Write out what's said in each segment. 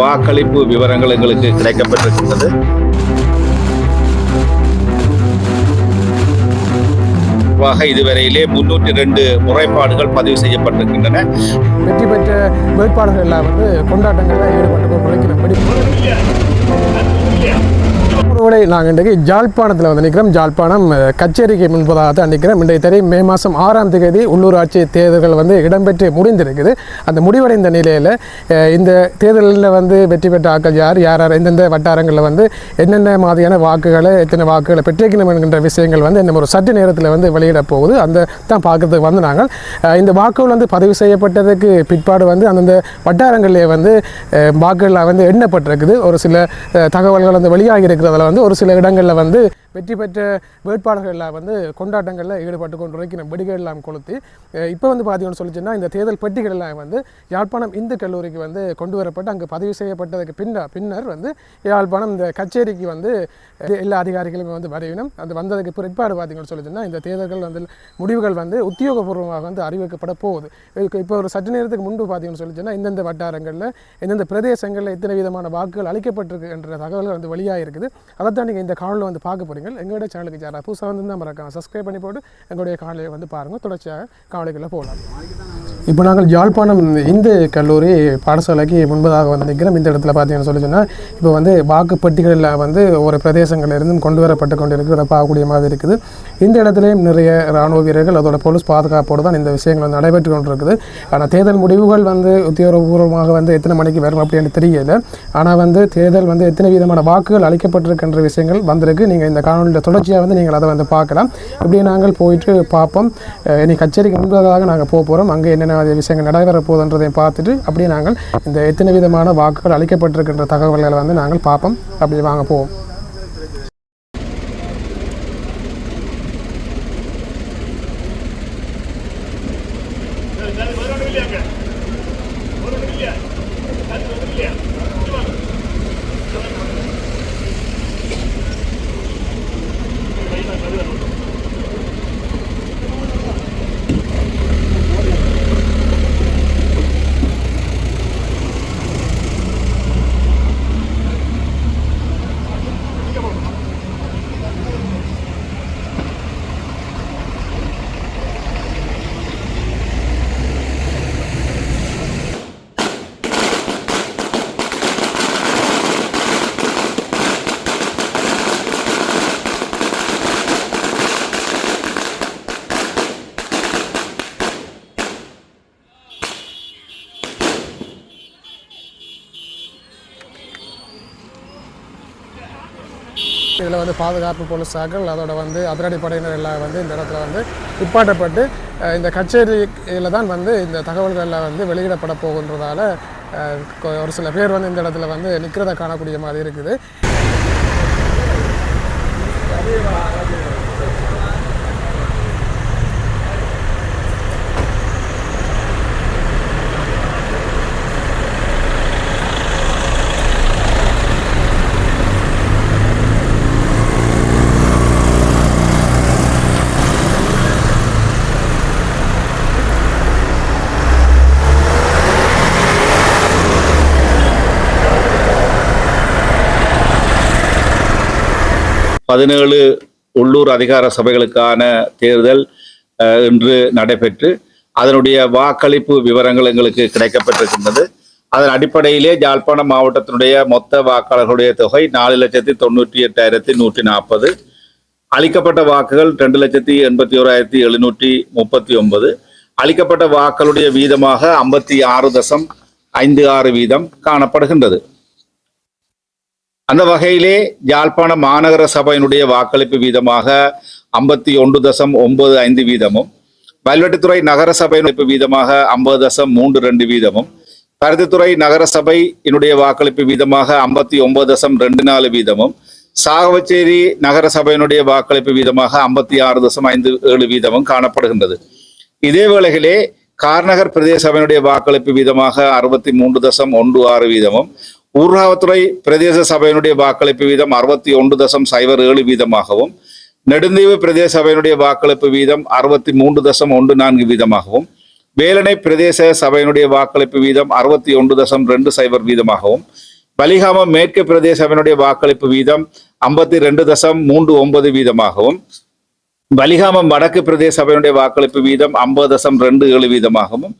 வாக்களிப்பு விவரங்கள் எங்களுக்கு கிடைக்கப்பட்டிருக்கின்றது. வாக இதுவரையிலே முன்னூற்றி ரெண்டு முறைப்பாடுகள் பதிவு செய்யப்பட்டிருக்கின்றன. வெற்றி பெற்ற வேட்பாளர்கள் எல்லாம் வந்து கொண்டாட்டங்களில் ஈடுபட்டு குறைக்கிறபடி நாங்கள் இன்றைக்கு ஜாழ்ப்பாணத்தில் வந்து நிற்கிறோம். ஜாழ்ப்பாணம் கச்சேரிக்கு முன்பதாக தான் நிற்கிறோம். இன்றைய தெரியும் மே மாதம் ஆறாம் தேதி உள்ளூராட்சி தேர்தல்கள் வந்து இடம்பெற்று முடிந்திருக்குது. அந்த முடிவடைந்த நிலையில் இந்த தேர்தலில் வந்து வெற்றி பெற்ற ஆக்கள் யார்? யார் யார்? எந்தெந்த வட்டாரங்களில் வந்து என்னென்ன மாதிரியான வாக்குகளை எத்தனை வாக்குகளை பெற்றிருக்கணும் என்கின்ற விஷயங்கள் வந்து இன்னும் ஒரு சற்று நேரத்தில் வந்து வெளியிட போகுது. அந்த தான் பார்க்கறதுக்கு வந்து நாங்கள் இந்த வாக்குகள் வந்து பதிவு செய்யப்பட்டதுக்கு பிற்பாடு வந்து அந்தந்த வட்டாரங்களிலே வந்து அஹ், வாக்குகள் வந்து எண்ணப்பட்டிருக்குது. ஒரு சில தகவல்கள் வந்து வெளியாகி இருக்கிறதுல வந்து ஒரு சில இடங்களில் வந்து வெற்றி பெற்ற வேட்பாளர்கள் வந்து கொண்டாட்டங்களில் ஈடுபட்டு கொண்டு இருக்கிற வெடிகள் எல்லாம் கொளுத்தி இப்போ வந்து பார்த்தீங்கன்னு சொல்லிச்சுன்னா இந்த தேர்தல் பெட்டிகள் எல்லாம் வந்து யாழ்ப்பாணம் இந்து கல்லூரிக்கு வந்து கொண்டு வரப்பட்டு அங்கே பதிவு செய்யப்பட்டதுக்கு பின்னர் பின்னர் வந்து யாழ்ப்பாணம் இந்த கச்சேரிக்கு வந்து எல்லா அதிகாரிகளுமே வந்து வரையணும் அது வந்ததுக்கு பிற்பாடு பார்த்தீங்கன்னு சொல்லிச்சுன்னா இந்த தேர்தல்கள் வந்து முடிவுகள் வந்து உத்தியோகபூர்வமாக வந்து அறிவிக்கப்பட போகுது. இப்போ ஒரு சற்று நேரத்துக்கு முன்பு பார்த்தீங்கன்னு சொல்லிச்சுன்னா இந்தந்த வட்டாரங்களில் எந்தெந்த பிரதேசங்களில் இத்தனை விதமான வாக்குகள் அளிக்கப்பட்டிருக்கு என்ற தகவல்கள் வந்து வெளியாக இருக்குது அதைத்தான் நீங்கள் இந்த காணொலியில் வந்து பார்க்க போறீங்க எங்களோட சேனலுக்கு யாரா புதுசாக வந்து தான் மறக்காம சப்ஸ்கிரைப் பண்ணி போட்டு எங்களுடைய காணொலியை வந்து பாருங்கள் தொடர்ச்சியாக காணொலிக்குள்ளே போகலாம். இப்போ நாங்கள் யாழ்ப்பாணம் இந்து கல்லூரி பாடசாலைக்கு முன்பதாக வந்திருக்கிறோம். இந்த இடத்துல பார்த்தீங்கன்னு சொல்லி சொன்னால் இப்போ வந்து வாக்குப்பட்டிகளில் வந்து ஒரு பிரதேசங்களிலிருந்தும் கொண்டு வரப்பட்டு கொண்டு இருக்கிறத பார்க்கக்கூடிய மாதிரி இருக்குது. இந்த இடத்துலையும் நிறைய இராணுவ வீரர்கள் அதோட போலீஸ் பாதுகாப்போடு தான் இந்த விஷயங்கள் வந்து நடைபெற்று கொண்டிருக்குது. ஆனால் தேர்தல் முடிவுகள் வந்து உத்தியோகபூர்வமாக வந்து எத்தனை மணிக்கு வரும் அப்படின்னு தெரியல. ஆனால் வந்து தேர்தல் வந்து எத்தனை விதமான வாக்குகள் அளிக்கப்பட்டிருக்கின்ற விஷயங்கள் வந்திருக்கு. நீங்கள் இந்த காணொலியில் தொடர்ச்சியாக வந்து நீங்கள் அதை வந்து பார்க்கலாம். இப்படி நாங்கள் போயிட்டு பார்ப்போம். அஹ் இனி கச்சேரிக்கு முன்பதாக நாங்கள் போக போகிறோம் அங்கே என்னென்ன விஷயங்கள் நடைபெற போகுதுன்றதையும் பார்த்துட்டு அப்படியே நாங்கள் இந்த எத்தனை விதமான வாக்குகள் அளிக்கப்பட்டிருக்கின்ற தகவல்களை வந்து நாங்கள் பார்ப்போம். அப்படி வாங்க போவோம். இதில் வந்து பாதுகாப்பு போலீஸாக்கள் அதோட வந்து அதிரடி படையினர் எல்லாம் வந்து இந்த இடத்துல வந்து உட்பாட்டப்பட்டு இந்த கச்சேரியில் தான் வந்து இந்த தகவல்களில் வந்து வெளியிடப்பட போகின்றதால ஒரு சில பேர் வந்து இந்த இடத்துல வந்து நிற்கிறத காணக்கூடிய மாதிரி இருக்குது. பதினேழு உள்ளூர் அதிகார சபைகளுக்கான தேர்தல் இன்று நடைபெற்று அதனுடைய வாக்களிப்பு விவரங்கள் எங்களுக்கு கிடைக்கப்பட்டிருக்கின்றது. அதன் அடிப்படையிலே யாழ்ப்பாணம் மாவட்டத்தினுடைய மொத்த வாக்காளர்களுடைய தொகை நாலு லட்சத்தி தொண்ணூற்றி எட்டாயிரத்தி நூற்றி நாற்பது. அளிக்கப்பட்ட வாக்குகள் ரெண்டு லட்சத்தி எண்பத்தி ஓராயிரத்தி எழுநூற்றி முப்பத்தி ஒன்பது. அளிக்கப்பட்ட வாக்களுடைய வீதமாக ஐம்பத்தி ஆறு தசம் ஐந்து ஆறு வீதம் காணப்படுகின்றது. அந்த வகையிலே யாழ்ப்பாண மாநகர சபையினுடைய வாக்களிப்பு வீதமாக ஐம்பத்தி ஒன்று தசம் ஒன்பது ஐந்து வீதமும் வல்வெட்டுத்துறை நகர சபையினுடைய வீதமாக ஐம்பது தசம் மூன்று ரெண்டு வீதமும் பருத்தித்துறை நகர சபையினுடைய வாக்களிப்பு வீதமாக ஐம்பத்தி ஒன்பது தசம் ரெண்டு நாலு வீதமும் சாகவச்சேரி நகர சபையினுடைய வாக்களிப்பு வீதமாக ஐம்பத்தி ஆறு தசம் ஐந்து ஏழு வீதமும் காணப்படுகின்றது. இதே வேளையிலே கார்நகர் பிரதேச சபையினுடைய வாக்களிப்பு வீதமாக அறுபத்தி மூன்று தசம் ஒன்று ஆறு வீதமும் ஊர்காவத்துறை பிரதேச சபையினுடைய வாக்களிப்பு வீதம் அறுபத்தி ஒன்று தசம் சைபர் ஏழு வீதமாகவும் நெடுந்தீவு பிரதேச சபையினுடைய வாக்களிப்பு வீதம் அறுபத்தி மூன்று தசம் ஒன்று நான்கு வீதமாகவும் வேலனை பிரதேச சபையினுடைய வாக்களிப்பு வீதம் அறுபத்தி ஒன்று தசம் ரெண்டு சைபர் வீதமாகவும் பலிகாமம் மேற்கு பிரதேச சபையினுடைய வாக்களிப்பு வீதம் ஐம்பத்தி ரெண்டு தசம் மூன்று ஒன்பது வீதமாகவும் பலிகாமம் வடக்கு பிரதேச சபையினுடைய வாக்களிப்பு வீதம் ஐம்பது தசம் ரெண்டு ஏழு வீதமாகவும்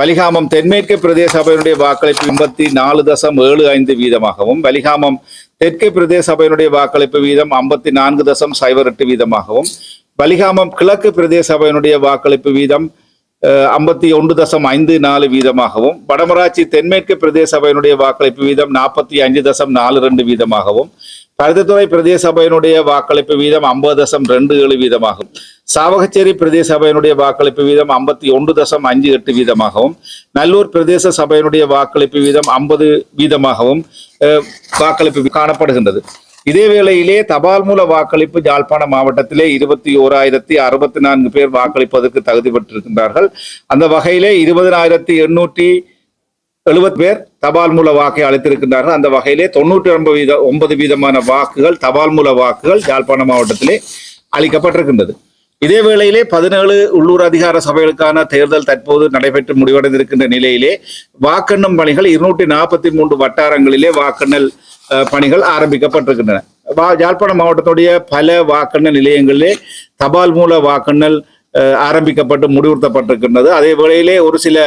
வலிகாமம் தென்மேற்கு பிரதேச சபையினுடைய வாக்களிப்பு எண்பத்தி நாலு தசம் ஏழு ஐந்து வீதமாகவும் வலிகாமம் தெற்கு பிரதேச சபையினுடைய வாக்களிப்பு வீதம் ஐம்பத்தி நான்கு தசம் சைபர் எட்டு வீதமாகவும் பலிகாமம் கிழக்கு பிரதேச சபையினுடைய வாக்களிப்பு வீதம் ஐம்பத்தி ஒன்று தசம் ஐந்து நாலு வீதமாகவும் வடமராட்சி தென்மேற்கு பிரதேச சபையினுடைய வாக்களிப்பு வீதம் நாற்பத்தி அஞ்சு தசம் நாலு ரெண்டு வீதமாகவும் பருத்தித்துறை பிரதேச சபையினுடைய வாக்களிப்பு வீதம் ஐம்பது தசம் ரெண்டு ஏழு வீதமாகும் சாவகச்சேரி பிரதேச சபையினுடைய வாக்களிப்பு வீதம் ஐம்பத்தி ஒன்று தசம் அஞ்சு எட்டு வீதமாகவும் நல்லூர் பிரதேச சபையினுடைய வாக்களிப்பு வீதம் ஐம்பது வீதமாகவும் வாக்களிப்பு காணப்படுகின்றது. இதே வேளையிலே தபால் மூல வாக்களிப்பு யாழ்ப்பாண மாவட்டத்திலே இருபத்தி ஓராயிரத்தி அறுபத்தி நான்கு பேர் வாக்களிப்பதற்கு தகுதி பெற்றிருக்கின்றார்கள். அந்த வகையிலே இருபதனாயிரத்தி எண்ணூற்றி எழுபது பேர் தபால் மூல வாக்கை அளித்திருக்கின்றார்கள். அந்த வகையிலே தொண்ணூற்றி ஒன்பது வீத ஒன்பது வீதமான வாக்குகள் தபால் மூல வாக்குகள் யாழ்ப்பாண மாவட்டத்திலே அளிக்கப்பட்டிருக்கின்றது. இதே வேளையிலே பதினேழு உள்ளூர் அதிகார சபைகளுக்கான தேர்தல் தற்போது நடைபெற்று முடிவடைந்திருக்கின்ற நிலையிலே வாக்கெண்ணும் பணிகள் இருநூற்றி நாற்பத்தி மூன்று வட்டாரங்களிலே வாக்கெண்ணல் பணிகள் ஆரம்பிக்கப்பட்டிருக்கின்றன. வா யாழ்ப்பாண மாவட்டத்துடைய பல வாக்கெண்ணல் நிலையங்களிலே தபால் மூல வாக்கெண்ணல் ஆரம்பிக்கப்பட்டு முடிவுறுத்தப்பட்டிருக்கின்றது. அதே வேளையிலே ஒரு சில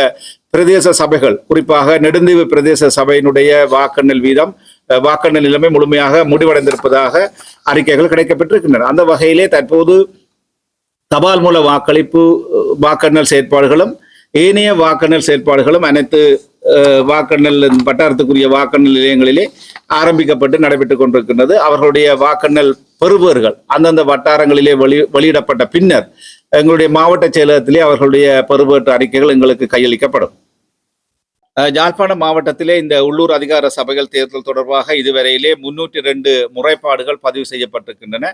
பிரதேச சபைகள் குறிப்பாக நெடுந்தீவு பிரதேச சபையினுடைய வாக்கெண்ணல் வீதம் வாக்கெண்ணல் நிலைமை முழுமையாக முடிவடைந்திருப்பதாக அறிக்கைகள் கிடைக்கப்பட்டிருக்கின்றன அந்த வகையிலே தற்போது தபால் மூல வாக்களிப்பு வாக்கெண்ணல் செயற்பாடுகளும் ஏனைய வாக்கெண்ணல் செயற்பாடுகளும் அனைத்து வாக்கெண்ணல் வட்டாரத்துக்குரிய வாக்கெண்ணல் நிலையங்களிலே ஆரம்பிக்கப்பட்டு நடைபெற்றுக் கொண்டிருக்கின்றது. அவர்களுடைய வாக்கெண்ணல் பெறுபவர்கள் அந்தந்த வட்டாரங்களிலே வெளி வெளியிடப்பட்ட பின்னர் எங்களுடைய மாவட்ட செயலகத்திலே அவர்களுடைய பெறுபேற்று அறிக்கைகள் எங்களுக்கு கையளிக்கப்படும். யாழ்ப்பாணம் மாவட்டத்திலே இந்த உள்ளூர் அதிகார சபைகள் தேர்தல் தொடர்பாக இதுவரையிலே முன்னூற்றி ரெண்டு முறைப்பாடுகள் பதிவு செய்யப்பட்டிருக்கின்றன.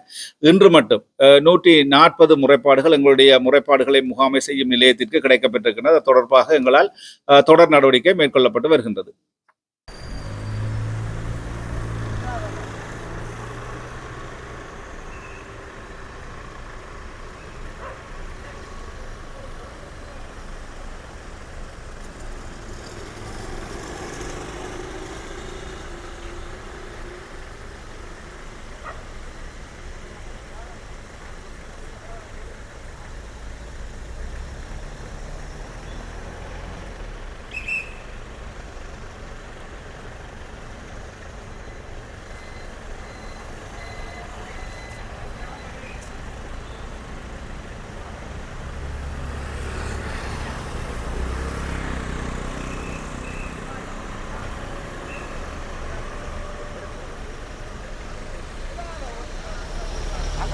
இன்று மட்டும் நூற்றி நாற்பது முறைப்பாடுகள் எங்களுடைய முறைப்பாடுகளை முகாமை செய்யும் நிலையத்திற்கு கிடைக்கப்பட்டிருக்கின்றன. அது தொடர்பாக எங்களால் தொடர் நடவடிக்கை மேற்கொள்ளப்பட்டு வருகின்றது.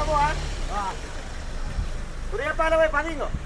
mo. Ah. Kuriya pa may paningo.